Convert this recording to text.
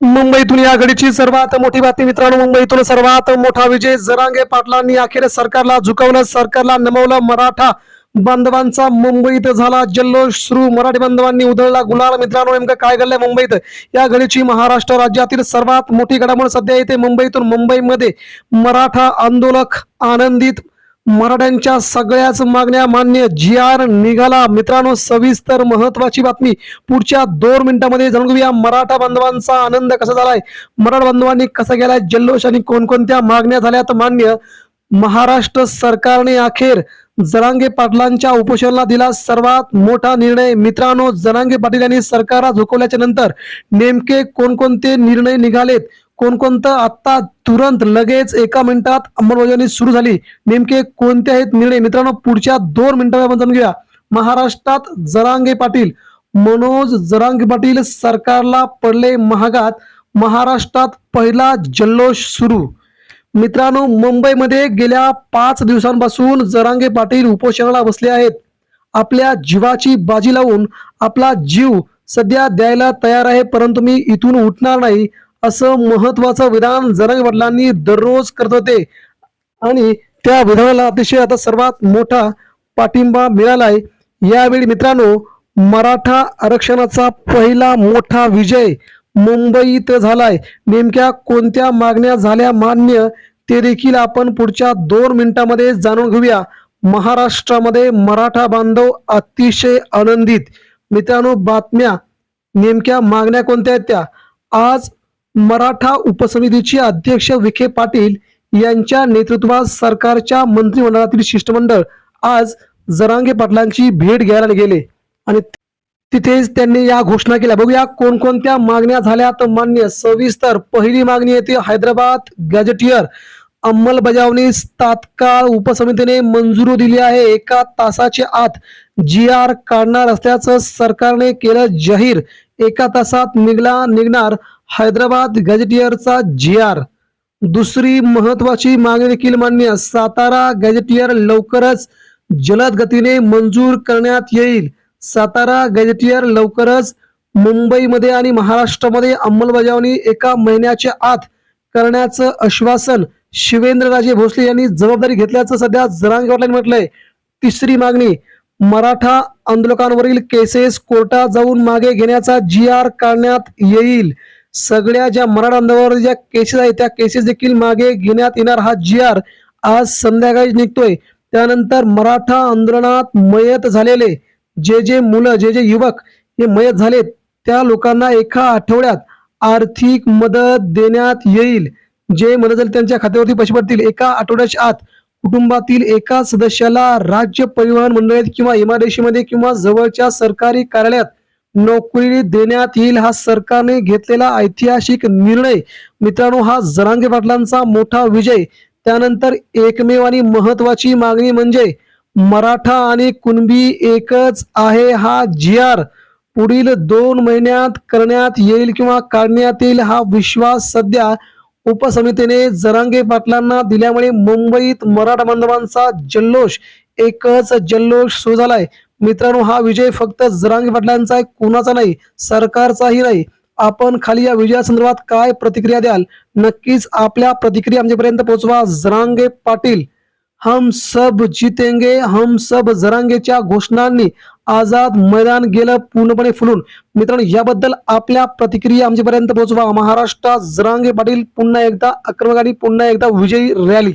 मुंबईतून या घडीची सर्वात मोठी बातमी मित्रांनो मुंबईतून सर्वात मोठा विजय जरांगे पाटलांनी अखेर सरकारला झुकवलं सरकारला नमवलं मराठा बांधवांचा मुंबईत झाला जल्लोष सुरू. मराठी बांधवांनी उधळला गुलाल. मित्रांनो नेमकं काय घडलंय मुंबईत? या घडीची महाराष्ट्र राज्यातील सर्वात मोठी घडामोड सध्या येते मुंबईतून मुंबईमध्ये मराठा आंदोलक आनंदित मराठ्यांच्या सगळ्याच मागण्या मान्य जी आर निघाला. मित्रांनो सविस्तर महत्वाची बातमी. पुढच्या दोन मिनिटांमध्ये जाणून घेऊया मराठा बांधवांचा आनंद कसा झालाय. मराठा बांधवांनी कसा गेलाय जल्लोष आणि कोणकोणत्या मागण्या झाल्यात मान्य महाराष्ट्र सरकारने अखेर जरांगे पाटलांच्या उपोषणाला दिला सर्वात मोठा निर्णय. मित्रांनो जरांगे पाटील यांनी सरकारला झुकवल्याच्या नंतर नेमके कोणकोणते निर्णय निघालेत? कोणकोणतं आता तुरंत लगेच एका मिनिटात अंमलबजावणी सुरू झाली? नेमके कोणते आहेत निर्णय? मित्रांनो पुढच्या दोन मिनिटांमध्ये आपण जाणून घेऊया. महाराष्ट्रात जरांगे पाटील मनोज जरांगे पाटील सरकारला पडले महागात. महाराष्ट्रात पहिला जल्लोष सुरू. मित्रांनो मुंबईमध्ये गेल्या पाच दिवसांपासून जरांगे पाटील उपोषणाला बसले आहेत. आपल्या जीवाची बाजी लावून आपला जीव सध्या द्यायला तयार आहे परंतु मी इथून उठणार नाही. असं महत्वाचं विधान जरंग वडिलांनी दररोज करत होते. आणि त्या विधानाला अतिशय आता सर्वात मोठा पाठिंबा मिळालाय. यावेळी मित्रांनो मराठा आरक्षणाचा पहिला मोठा विजय मुंबईत झालाय. नेमक्या कोणत्या मागण्या झाल्या मान्य ते देखील आपण पुढच्या दोन मिनिटांमध्ये जाणून घेऊया. महाराष्ट्रामध्ये मराठा बांधव अतिशय आनंदित. मित्रांनो बातम्या नेमक्या मागण्या कोणत्या आहेत त्या? आज मराठा उपसमितीचे अध्यक्ष विखे पाटील यांच्या नेतृत्वात सरकारच्या मंत्रिमंडळातील शिष्टमंडळ आज जरांगे पाटलांची भेट घ्यायला गेले. आणि तिथेच त्यांनी या घोषणा केल्या. बघूया कोणकोणत्या मागण्या झाल्या. तर मान्य सविस्तर पहिली मागणी येते हैदराबाद गॅजेटियर अंमलबजावणीस तात्काळ उपसमितीने मंजुरी दिली आहे. एका तासाच्या आत जी आर काढणार असल्याचं सरकारने केलं जाहीर. एका तासात निघला निघणार हैदराबाद गॅजेटियरचा जी आर. दुसरी महत्वाची मागणी देखील मान्य सातारा गॅजेटियर लवकरच जलद गतीने मंजूर करण्यात येईल. सातारा गॅजेटियर लवकरच मुंबईमध्ये आणि महाराष्ट्रामध्ये अंमलबजावणी एका महिन्याच्या आत करण्याचं आश्वासन शिवेंद्रराजे भोसले यांनी जबाबदारी घेतल्याचं सध्या जरांगे म्हटलंय. तिसरी मागणी मराठा आंदोलकांवरील केसेस कोर्टात जाऊन मागे घेण्याचा जी आर काढण्यात येईल. सगळ्या ज्या मराठा आंदोलनावर ज्या केसेस आहेत त्या केसेस देखील मागे घेण्यात येणार हा जी आर आज संध्याकाळी निघतोय. त्यानंतर मराठा आंदोलनात मयत झालेले जे जे मुलं जे जे युवक हे मयत झालेत त्या लोकांना एका आठवड्यात आर्थिक मदत देण्यात येईल. जे मदत झाली त्यांच्या खात्यावरती पैसे पडतील. एका आठवड्याच्या आत कुटुंबातील एका सदस्याला राज्य परिवहन मंडळात किंवा एमआरडीसी किंवा जवळच्या सरकारी कार्यालयात नोकरी देण्यात येईल हा सरकारने घेतलेला ऐतिहासिक निर्णय. मित्रांनो हा जरांगे पाटलांचा मोठा विजय. त्यानंतर एकमेव आणि महत्वाची मागणी म्हणजे मराठा आणि कुणबी एकच आहे हा जी आर. पुढील दोन महिन्यात करण्यात येईल किंवा काढण्यात येईल हा विश्वास सध्या उपसमितीने जरांगे पाटलांना दिल्यामुळे मुंबईत मराठा बांधवांचा जल्लोष एकच जल्लोष सुरू झालाय. मित्रांनो हा विजय फक्त जरांगे पाटलांचा आहे कुणाचा नाही सरकारचाही नाही. आपण खाली या विजयासंदर्भात काय प्रतिक्रिया द्याल? नक्कीच आपल्या प्रतिक्रिया आमच्यापर्यंत पोहोचवा. जरांगे पाटील हम सब जितेंगे हम सब जरांगेच्या घोषणांनी आझाद मैदान गेलं पूर्णपणे फुलून. मित्रांनो याबद्दल आपल्या प्रतिक्रिया आमच्यापर्यंत पोहोचवा. महाराष्ट्रात जरांगे पाटील पुन्हा एकदा आक्रमक आणि पुन्हा एकदा विजयी रॅली.